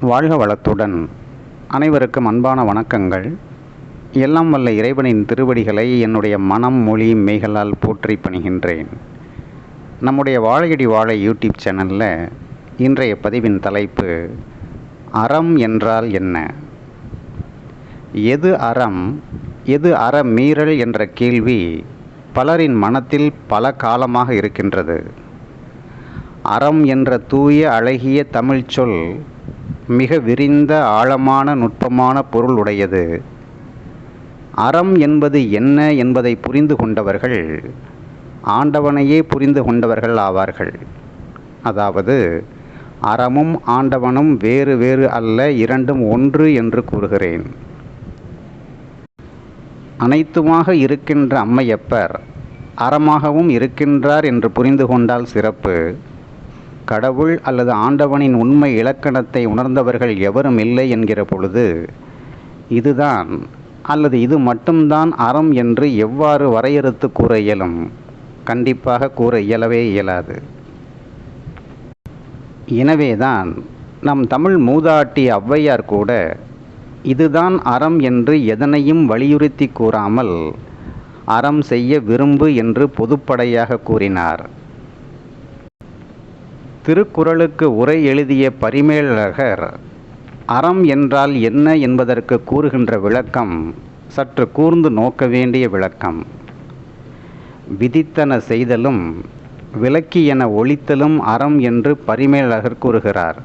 வாழ்க வளத்துடன். அனைவருக்கும் அன்பான வணக்கங்கள். எல்லாம் வல்ல இறைவனின் திருவடிகளை என்னுடைய மனம் மொழி மெய்களால் போற்றி பணிகின்றேன். நம்முடைய வாழையடி வாழை யூடியூப் சேனலில் இன்றைய பதிவின் தலைப்பு அறம் என்றால் என்ன? எது அறம் எது அற மீறல் என்ற கேள்வி பலரின் மனத்தில் பல காலமாக இருக்கின்றது. அறம் என்ற தூய அழகிய தமிழ்ச் சொல் மிக விரிந்த ஆழமான நுட்பமான பொருள் உடையது அறம் என்பது என்ன என்பதை புரிந்து கொண்டவர்கள் ஆண்டவனையே புரிந்து கொண்டவர்கள் ஆவார்கள். அதாவது அறமும் ஆண்டவனும் வேறு வேறு அல்ல இரண்டும் ஒன்று என்று கூறுகிறேன். அனைத்துமாக இருக்கின்ற அம்மையப்பர் அறமாகவும் இருக்கின்றார் என்று புரிந்து கொண்டால் சிறப்பு. கடவுள் அல்லது ஆண்டவனின் உண்மை இலக்கணத்தை உணர்ந்தவர்கள் எவரும் இல்லை என்கிற பொழுது இதுதான் அல்லது இது மட்டும்தான் அறம் என்று எவ்வாறு வரையறுத்து கூற இயலும்? கண்டிப்பாக கூற இயலவே இயலாது. எனவேதான் நம் தமிழ் மூதாட்டி ஔவையார் கூட இதுதான் அறம் என்று எதனையும் வலியுறுத்தி கூறாமல் அறம் செய்ய விரும்பு என்று பொதுப்படையாக கூறினார். திருக்குறளுக்கு உரை எழுதிய பரிமேலழகர் அறம் என்றால் என்ன என்பதற்கு கூறுகின்ற விளக்கம் சற்று கூர்ந்து நோக்க வேண்டிய விளக்கம். விதித்தன செய்தலும் விலக்கியென ஒழித்தலும் அறம் என்று பரிமேலழகர் கூறுகிறார்.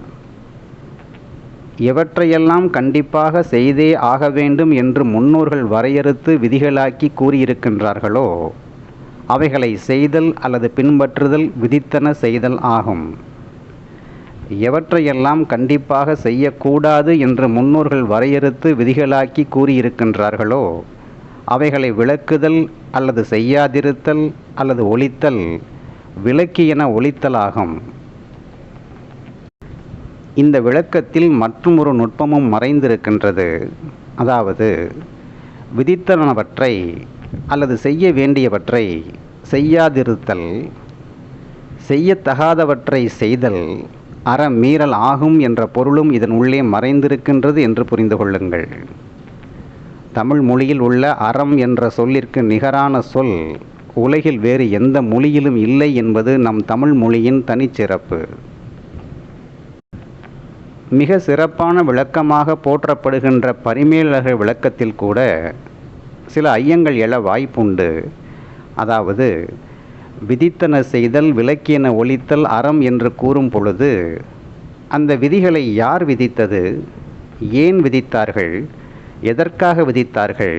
எவற்றையெல்லாம் கண்டிப்பாக செய்தே ஆக வேண்டும் என்று முன்னோர்கள் வரையறுத்து விதிகளாக்கி கூறியிருக்கின்றார்களோ? அவைகளை செய்தல் அல்லது பின்பற்றுதல் விதித்தன செய்தல் ஆகும். எவற்றையெல்லாம் கண்டிப்பாக செய்யக்கூடாது என்று முன்னோர்கள் வரையறுத்து விதிகளாக்கி கூறியிருக்கின்றார்களோ அவைகளை விளக்குதல் அல்லது செய்யாதிருத்தல் அல்லது ஒழித்தல் விலக்கியென ஒழித்தலாகும். இந்த விளக்கத்தில் மற்றொரு நுட்பமும் மறைந்திருக்கின்றது. அதாவது விதித்தனவற்றை அல்லது செய்ய வேண்டியவற்றை செய்யாதிருத்தல் செய்யத்தகாதவற்றை செய்தல் அறமீறல் ஆகும் என்ற பொருளும் இதன் உள்ளே மறைந்திருக்கின்றது என்று புரிந்து கொள்ளுங்கள். தமிழ் மொழியில் உள்ள அறம் என்ற சொல்லிற்கு நிகரான சொல் உலகில் வேறு எந்த மொழியிலும் இல்லை என்பது நம் தமிழ் மொழியின் தனிச்சிறப்பு. மிக சிறப்பான விளக்கமாக போற்றப்படுகின்ற பரிமேலக விளக்கத்தில் கூட சில ஐயங்கள் எழ வாய்ப்புண்டு. அதாவது விதித்தன செய்தல் விலக்கியன ஒழித்தல் அறம் என்று கூறும் பொழுது அந்த விதிகளை யார் விதித்தது? ஏன் விதித்தார்கள்? எதற்காக விதித்தார்கள்?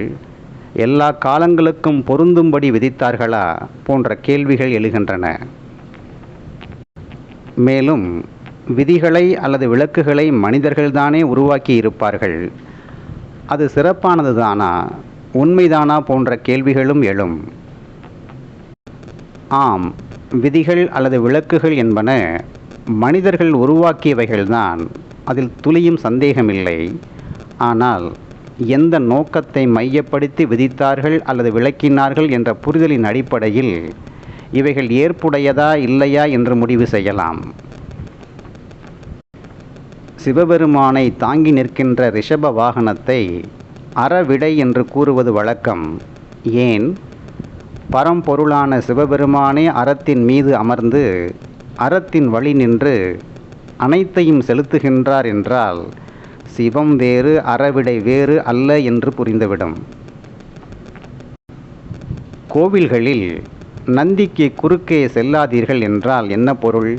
எல்லா காலங்களுக்கும் பொருந்தும்படி விதித்தார்களா? போன்ற கேள்விகள் எழுகின்றன. மேலும் விதிகளை அல்லது விளக்குகளை மனிதர்கள்தானே உருவாக்கி இருப்பார்கள். அது சிறப்பானது தானா உண்மைதானா போன்ற கேள்விகளும் எழும். ஆம் விதிகள் அல்லது விளக்குகள் என்பன மனிதர்கள் உருவாக்கியவைகள்தான். அதில் துளியும் சந்தேகமில்லை. ஆனால் எந்த நோக்கத்தை மையப்படுத்தி விதித்தார்கள் அல்லது விளக்கினார்கள் என்ற புரிதலின் அடிப்படையில் இவைகள் ஏற்புடையதா இல்லையா என்று முடிவு செய்யலாம். சிவபெருமானை தாங்கி நிற்கின்ற ரிஷப வாகனத்தை அறவிடை என்று கூறுவது வழக்கம். ஏன்? பரம்பொருளான சிவபெருமானே அறத்தின் மீது அமர்ந்து அறத்தின் வழி நின்று அனைத்தையும் செலுத்துகின்றார் என்றால் சிவம் வேறு அறவிடை வேறு அல்ல என்று புரிந்துவிடும். கோவில்களில் நந்திக்கு குறுக்கே செல்லாதீர்கள் என்றால் என்ன பொருள்?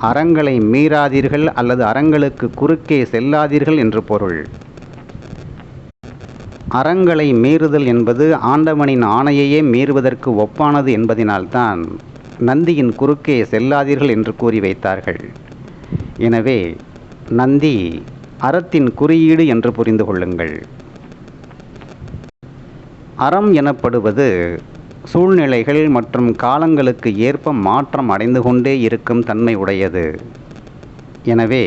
அறங்களை மீறாதீர்கள் அல்லது அறங்களுக்கு குறுக்கே செல்லாதீர்கள் என்று பொருள். அறங்களை மீறுதல் என்பது ஆண்டவனின் ஆணையையே மீறுவதற்கு ஒப்பானது என்பதினால்தான் நந்தியின் குறுக்கே செல்லாதீர்கள் என்று கூறி வைத்தார்கள். எனவே நந்தி அறத்தின் குறியீடு என்று புரிந்து கொள்ளுங்கள். அறம் எனப்படுவது சூழ்நிலைகள் மற்றும் காலங்களுக்கு ஏற்ப மாற்றம் அடைந்து கொண்டே இருக்கும் தன்மை உடையது. எனவே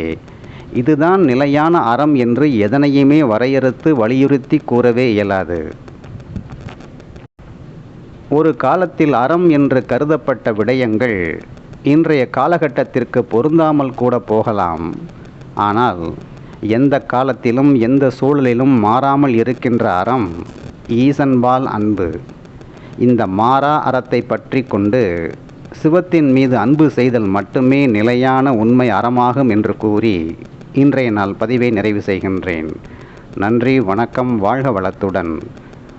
இதுதான் நிலையான அறம் என்று எதனையுமே வரையறுத்து வலியுறுத்தி கூறவே இயலாது. ஒரு காலத்தில் அறம் என்று கருதப்பட்ட விடயங்கள் இன்றைய காலகட்டத்திற்கு பொருந்தாமல் கூட போகலாம். ஆனால் எந்த காலத்திலும் எந்த சூழலிலும் மாறாமல் இருக்கின்ற அறம் ஈசன்பால் அன்பு. இந்த மாறா அறத்தை பற்றி கொண்டு சிவத்தின் மீது அன்பு செய்தல் மட்டுமே நிலையான உண்மை அறமாகும் என்று கூறி இன்றைய நாள் பதிவை நிறைவு செய்கின்றேன். நன்றி வணக்கம் வாழ்க வளத்துடன்.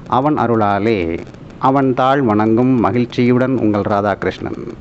அவன் அருளாலே அவன் தாழ் வணங்கும் மகிழ்ச்சியுடன் உங்கள் ராதாகிருஷ்ணன்.